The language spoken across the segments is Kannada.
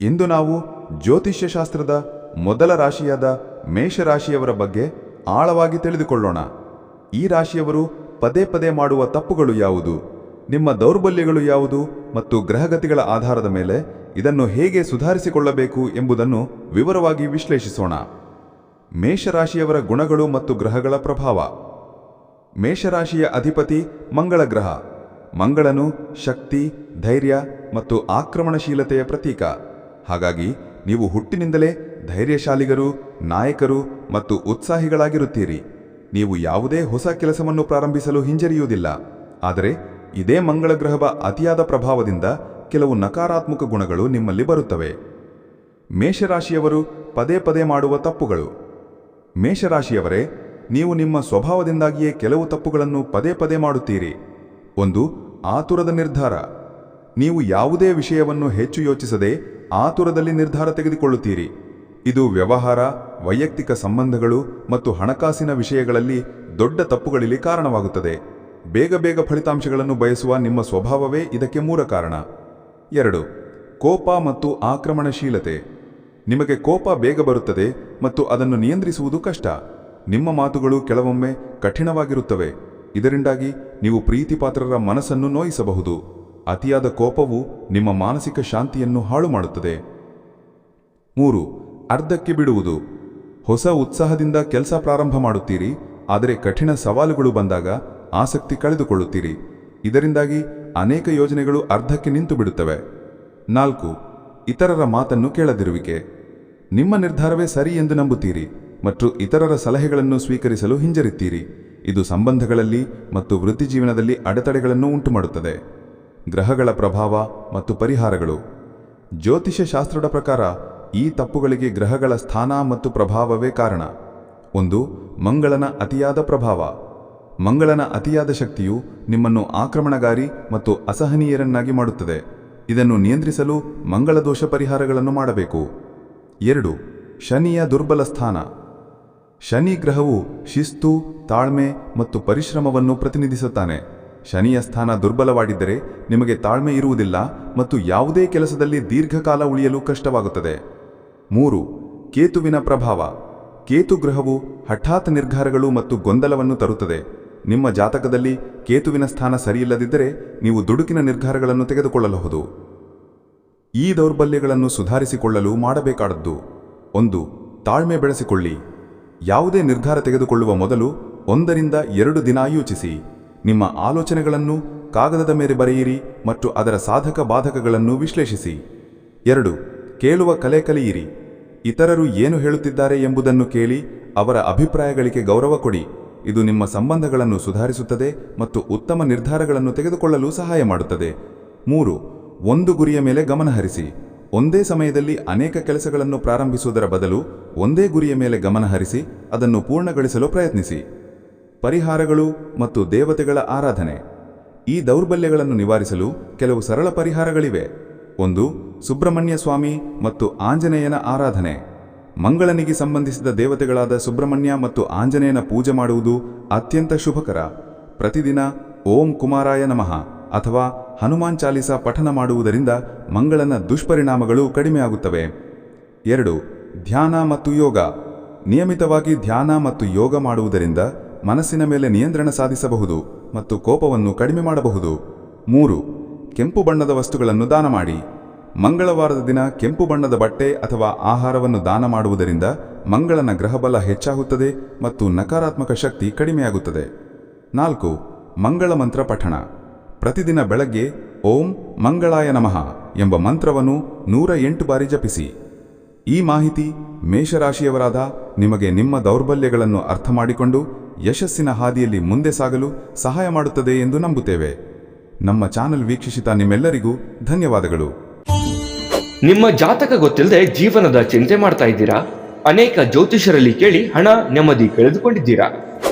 ಇಂದು ನಾವು ಜ್ಯೋತಿಷ್ಯ ಶಾಸ್ತ್ರದ ಮೊದಲ ರಾಶಿಯಾದ ಮೇಷರಾಶಿಯವರ ಬಗ್ಗೆ ಆಳವಾಗಿ ತಿಳಿದುಕೊಳ್ಳೋಣ. ಈ ರಾಶಿಯವರು ಪದೇ ಪದೇ ಮಾಡುವ ತಪ್ಪುಗಳು ಯಾವುದು? ನಿಮ್ಮ ದೌರ್ಬಲ್ಯಗಳು ಯಾವುದು? ಮತ್ತು ಗ್ರಹಗತಿಗಳ ಆಧಾರದ ಮೇಲೆ ಇದನ್ನು ಹೇಗೆ ಸುಧಾರಿಸಿಕೊಳ್ಳಬೇಕು ಎಂಬುದನ್ನು ವಿವರವಾಗಿ ವಿಶ್ಲೇಷಿಸೋಣ. ಮೇಷರಾಶಿಯವರ ಗುಣಗಳು ಮತ್ತು ಗ್ರಹಗಳ ಪ್ರಭಾವ. ಮೇಷರಾಶಿಯ ಅಧಿಪತಿ ಮಂಗಳ ಗ್ರಹ. ಮಂಗಳನು ಶಕ್ತಿ, ಧೈರ್ಯ ಮತ್ತು ಆಕ್ರಮಣಶೀಲತೆಯ ಪ್ರತೀಕ. ಹಾಗಾಗಿ ನೀವು ಹುಟ್ಟಿನಿಂದಲೇ ಧೈರ್ಯಶಾಲಿಗರು, ನಾಯಕರು ಮತ್ತು ಉತ್ಸಾಹಿಗಳಾಗಿರುತ್ತೀರಿ. ನೀವು ಯಾವುದೇ ಹೊಸ ಕೆಲಸವನ್ನು ಪ್ರಾರಂಭಿಸಲು ಹಿಂಜರಿಯುವುದಿಲ್ಲ. ಆದರೆ ಇದೇ ಮಂಗಳ ಗ್ರಹದ ಅತಿಯಾದ ಪ್ರಭಾವದಿಂದ ಕೆಲವು ನಕಾರಾತ್ಮಕ ಗುಣಗಳು ನಿಮ್ಮಲ್ಲಿ ಬರುತ್ತವೆ. ಮೇಷರಾಶಿಯವರು ಪದೇ ಪದೇ ಮಾಡುವ ತಪ್ಪುಗಳು. ಮೇಷರಾಶಿಯವರೇ, ನೀವು ನಿಮ್ಮ ಸ್ವಭಾವದಿಂದಾಗಿಯೇ ಕೆಲವು ತಪ್ಪುಗಳನ್ನು ಪದೇ ಪದೇ ಮಾಡುತ್ತೀರಿ. ಒಂದು ಆತುರದ ನಿರ್ಧಾರ. ನೀವು ಯಾವುದೇ ವಿಷಯವನ್ನು ಹೆಚ್ಚು ಯೋಚಿಸದೆ ಆತುರದಲ್ಲಿ ನಿರ್ಧಾರ ತೆಗೆದುಕೊಳ್ಳುತ್ತೀರಿ. ಇದು ವ್ಯವಹಾರ, ವೈಯಕ್ತಿಕ ಸಂಬಂಧಗಳು ಮತ್ತು ಹಣಕಾಸಿನ ವಿಷಯಗಳಲ್ಲಿ ದೊಡ್ಡ ತಪ್ಪುಗಳಲ್ಲಿ ಕಾರಣವಾಗುತ್ತದೆ. ಬೇಗ ಬೇಗ ಫಲಿತಾಂಶಗಳನ್ನು ಬಯಸುವ ನಿಮ್ಮ ಸ್ವಭಾವವೇ ಇದಕ್ಕೆ ಮೂಲ ಕಾರಣ. ಎರಡು, ಕೋಪ ಮತ್ತು ಆಕ್ರಮಣಶೀಲತೆ. ನಿಮಗೆ ಕೋಪ ಬೇಗ ಬರುತ್ತದೆ ಮತ್ತು ಅದನ್ನು ನಿಯಂತ್ರಿಸುವುದು ಕಷ್ಟ. ನಿಮ್ಮ ಮಾತುಗಳು ಕೆಲವೊಮ್ಮೆ ಕಠಿಣವಾಗಿರುತ್ತವೆ. ಇದರಿಂದಾಗಿ ನೀವು ಪ್ರೀತಿಪಾತ್ರರ ಮನಸ್ಸನ್ನು ನೋಯಿಸಬಹುದು. ಅತಿಯಾದ ಕೋಪವು ನಿಮ್ಮ ಮಾನಸಿಕ ಶಾಂತಿಯನ್ನು ಹಾಳು ಮಾಡುತ್ತದೆ ಮೂರು, ಅರ್ಧಕ್ಕೆ ಬಿಡುವುದು. ಹೊಸ ಉತ್ಸಾಹದಿಂದ ಕೆಲಸ ಪ್ರಾರಂಭ ಮಾಡುತ್ತೀರಿ, ಆದರೆ ಕಠಿಣ ಸವಾಲುಗಳು ಬಂದಾಗ ಆಸಕ್ತಿ ಕಳೆದುಕೊಳ್ಳುತ್ತೀರಿ. ಇದರಿಂದಾಗಿ ಅನೇಕ ಯೋಜನೆಗಳು ಅರ್ಧಕ್ಕೆ ನಿಂತು ಬಿಡುತ್ತವೆ. ನಾಲ್ಕು, ಇತರರ ಮಾತನ್ನು ಕೇಳದಿರುವಿಕೆ. ನಿಮ್ಮ ನಿರ್ಧಾರವೇ ಸರಿ ಎಂದು ನಂಬುತ್ತೀರಿ, ಮತ್ತು ಇತರರ ಸಲಹೆಗಳನ್ನು ಸ್ವೀಕರಿಸಲು ಹಿಂಜರಿತ್ತೀರಿ. ಇದು ಸಂಬಂಧಗಳಲ್ಲಿ ಮತ್ತು ವೃತ್ತಿಜೀವನದಲ್ಲಿ ಅಡೆತಡೆಗಳನ್ನು ಉಂಟುಮಾಡುತ್ತದೆ. ಗ್ರಹಗಳ ಪ್ರಭಾವ ಮತ್ತು ಪರಿಹಾರಗಳು. ಜ್ಯೋತಿಷ್ಯ ಶಾಸ್ತ್ರದ ಪ್ರಕಾರ ಈ ತಪ್ಪುಗಳಿಗೆ ಗ್ರಹಗಳ ಸ್ಥಾನ ಮತ್ತು ಪ್ರಭಾವವೇ ಕಾರಣ. ಒಂದು, ಮಂಗಳನ ಅತಿಯಾದ ಪ್ರಭಾವ. ಮಂಗಳನ ಅತಿಯಾದ ಶಕ್ತಿಯು ನಿಮ್ಮನ್ನು ಆಕ್ರಮಣಗಾರಿ ಮತ್ತು ಅಸಹನೀಯರನ್ನಾಗಿ ಮಾಡುತ್ತದೆ. ಇದನ್ನು ನಿಯಂತ್ರಿಸಲು ಮಂಗಳ ದೋಷ ಪರಿಹಾರಗಳನ್ನು ಮಾಡಬೇಕು. ಎರಡು, ಶನಿಯ ದುರ್ಬಲ ಸ್ಥಾನ. ಶನಿ ಗ್ರಹವು ಶಿಸ್ತು, ತಾಳ್ಮೆ ಮತ್ತು ಪರಿಶ್ರಮವನ್ನು ಪ್ರತಿನಿಧಿಸುತ್ತಾನೆ. ಶನಿಯ ಸ್ಥಾನ ದುರ್ಬಲವಾಗಿದ್ದರೆ ನಿಮಗೆ ತಾಳ್ಮೆ ಇರುವುದಿಲ್ಲ ಮತ್ತು ಯಾವುದೇ ಕೆಲಸದಲ್ಲಿ ದೀರ್ಘಕಾಲ ಉಳಿಯಲು ಕಷ್ಟವಾಗುತ್ತದೆ. ಮೂರು, ಕೇತುವಿನ ಪ್ರಭಾವ. ಕೇತು ಗ್ರಹವು ಹಠಾತ್ ನಿರ್ಧಾರಗಳು ಮತ್ತು ಗೊಂದಲವನ್ನು ತರುತ್ತದೆ. ನಿಮ್ಮ ಜಾತಕದಲ್ಲಿ ಕೇತುವಿನ ಸ್ಥಾನ ಸರಿಯಿಲ್ಲದಿದ್ದರೆ ನೀವು ದುಡುಕಿನ ನಿರ್ಧಾರಗಳನ್ನು ತೆಗೆದುಕೊಳ್ಳಬಹುದು. ಈ ದೌರ್ಬಲ್ಯಗಳನ್ನು ಸುಧಾರಿಸಿಕೊಳ್ಳಲು ಮಾಡಬೇಕಾದದ್ದು. ಒಂದು, ತಾಳ್ಮೆ ಬೆಳೆಸಿಕೊಳ್ಳಿ. ಯಾವುದೇ ನಿರ್ಧಾರ ತೆಗೆದುಕೊಳ್ಳುವ ಮೊದಲು ಒಂದರಿಂದ ಎರಡು ದಿನ ಯೋಚಿಸಿ ನಿಮ್ಮ ಆಲೋಚನೆಗಳನ್ನು ಕಾಗದದ ಮೇಲೆ ಬರೆಯಿರಿ ಮತ್ತು ಅದರ ಸಾಧಕ ಬಾಧಕಗಳನ್ನು ವಿಶ್ಲೇಷಿಸಿ. ಎರಡು, ಕೇಳುವ ಕಲೆ ಕಲಿಯಿರಿ. ಇತರರು ಏನು ಹೇಳುತ್ತಿದ್ದಾರೆ ಎಂಬುದನ್ನು ಕೇಳಿ ಅವರ ಅಭಿಪ್ರಾಯಗಳಿಗೆ ಗೌರವ ಕೊಡಿ. ಇದು ನಿಮ್ಮ ಸಂಬಂಧಗಳನ್ನು ಸುಧಾರಿಸುತ್ತದೆ ಮತ್ತು ಉತ್ತಮ ನಿರ್ಧಾರಗಳನ್ನು ತೆಗೆದುಕೊಳ್ಳಲು ಸಹಾಯ ಮಾಡುತ್ತದೆ. ಮೂರು, ಒಂದು ಗುರಿಯ ಮೇಲೆ ಗಮನಹರಿಸಿ ಒಂದೇ ಸಮಯದಲ್ಲಿ ಅನೇಕ ಕೆಲಸಗಳನ್ನು ಪ್ರಾರಂಭಿಸುವುದರ ಬದಲು ಒಂದೇ ಗುರಿಯ ಮೇಲೆ ಗಮನಹರಿಸಿ ಅದನ್ನು ಪೂರ್ಣಗೊಳಿಸಲು ಪ್ರಯತ್ನಿಸಿ. ಪರಿಹಾರಗಳು ಮತ್ತು ದೇವತೆಗಳ ಆರಾಧನೆ. ಈ ದೌರ್ಬಲ್ಯಗಳನ್ನು ನಿವಾರಿಸಲು ಕೆಲವು ಸರಳ ಪರಿಹಾರಗಳಿವೆ. ಒಂದು, ಸುಬ್ರಹ್ಮಣ್ಯ ಸ್ವಾಮಿ ಮತ್ತು ಆಂಜನೇಯನ ಆರಾಧನೆ. ಮಂಗಳನಿಗೆ ಸಂಬಂಧಿಸಿದ ದೇವತೆಗಳಾದ ಸುಬ್ರಹ್ಮಣ್ಯ ಮತ್ತು ಆಂಜನೇಯನ ಪೂಜೆ ಮಾಡುವುದು ಅತ್ಯಂತ ಶುಭಕರ. ಪ್ರತಿದಿನ ಓಂ ಕುಮಾರಾಯ ನಮಃ ಅಥವಾ ಹನುಮಾನ್ ಚಾಲಿಸ ಪಠನ ಮಾಡುವುದರಿಂದ ಮಂಗಳನ ದುಷ್ಪರಿಣಾಮಗಳು ಕಡಿಮೆಯಾಗುತ್ತವೆ ಎರಡು, ಧ್ಯಾನ ಮತ್ತು ಯೋಗ. ನಿಯಮಿತವಾಗಿ ಧ್ಯಾನ ಮತ್ತು ಯೋಗ ಮಾಡುವುದರಿಂದ ಮನಸ್ಸಿನ ಮೇಲೆ ನಿಯಂತ್ರಣ ಸಾಧಿಸಬಹುದು ಮತ್ತು ಕೋಪವನ್ನು ಕಡಿಮೆ ಮಾಡಬಹುದು. ಮೂರು, ಕೆಂಪು ಬಣ್ಣದ ವಸ್ತುಗಳನ್ನು ದಾನ ಮಾಡಿ. ಮಂಗಳವಾರದ ದಿನ ಕೆಂಪು ಬಣ್ಣದ ಬಟ್ಟೆ ಅಥವಾ ಆಹಾರವನ್ನು ದಾನ ಮಾಡುವುದರಿಂದ ಮಂಗಳನ ಗ್ರಹಬಲ ಹೆಚ್ಚಾಗುತ್ತದೆ ಮತ್ತು ನಕಾರಾತ್ಮಕ ಶಕ್ತಿ ಕಡಿಮೆಯಾಗುತ್ತದೆ. ನಾಲ್ಕು, ಮಂಗಳ ಮಂತ್ರ ಪಠಣ. ಪ್ರತಿದಿನ ಬೆಳಗ್ಗೆ, ಓಂ ಮಂಗಳಾಯ ನಮಃ ಎಂಬ ಮಂತ್ರವನ್ನು ನೂರ ಎಂಟು ಬಾರಿ ಜಪಿಸಿ. ಈ ಮಾಹಿತಿ ಮೇಷರಾಶಿಯವರಾದ ನಿಮಗೆ ನಿಮ್ಮ ದೌರ್ಬಲ್ಯಗಳನ್ನು ಅರ್ಥ ಮಾಡಿಕೊಂಡು ಯಶಸ್ಸಿನ ಹಾದಿಯಲ್ಲಿ ಮುಂದೆ ಸಾಗಲು ಸಹಾಯ ಮಾಡುತ್ತದೆ ಎಂದು ನಂಬುತ್ತೇವೆ. ನಮ್ಮ ಚಾನೆಲ್ ವೀಕ್ಷಿಸಿದ ನಿಮ್ಮೆಲ್ಲರಿಗೂ ಧನ್ಯವಾದಗಳು. ನಿಮ್ಮ ಜಾತಕ ಗೊತ್ತಿಲ್ಲದೆ ಜೀವನದ ಚಿಂತೆ ಮಾಡ್ತಾ ಇದ್ದೀರಾ? ಅನೇಕ ಜ್ಯೋತಿಷರಲ್ಲಿ ಕೇಳಿ ಹಣ, ನೆಮ್ಮದಿ ಕಳೆದುಕೊಂಡಿದ್ದೀರಾ?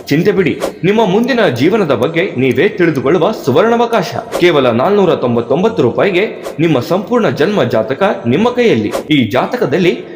ಚಿಂತೆ ಬಿಡಿ, ನಿಮ್ಮ ಮುಂದಿನ ಜೀವನದ ಬಗ್ಗೆ ನೀವೇ ತಿಳಿದುಕೊಳ್ಳುವ ಸುವರ್ಣಾವಕಾಶ. ಕೇವಲ ನಾಲ್ನೂರ ತೊಂಬತ್ತೊಂಬತ್ತು ರೂಪಾಯಿಗೆ ನಿಮ್ಮ ಸಂಪೂರ್ಣ ಜನ್ಮ ಜಾತಕ ನಿಮ್ಮ ಕೈಯಲ್ಲಿ. ಈ ಜಾತಕದಲ್ಲಿ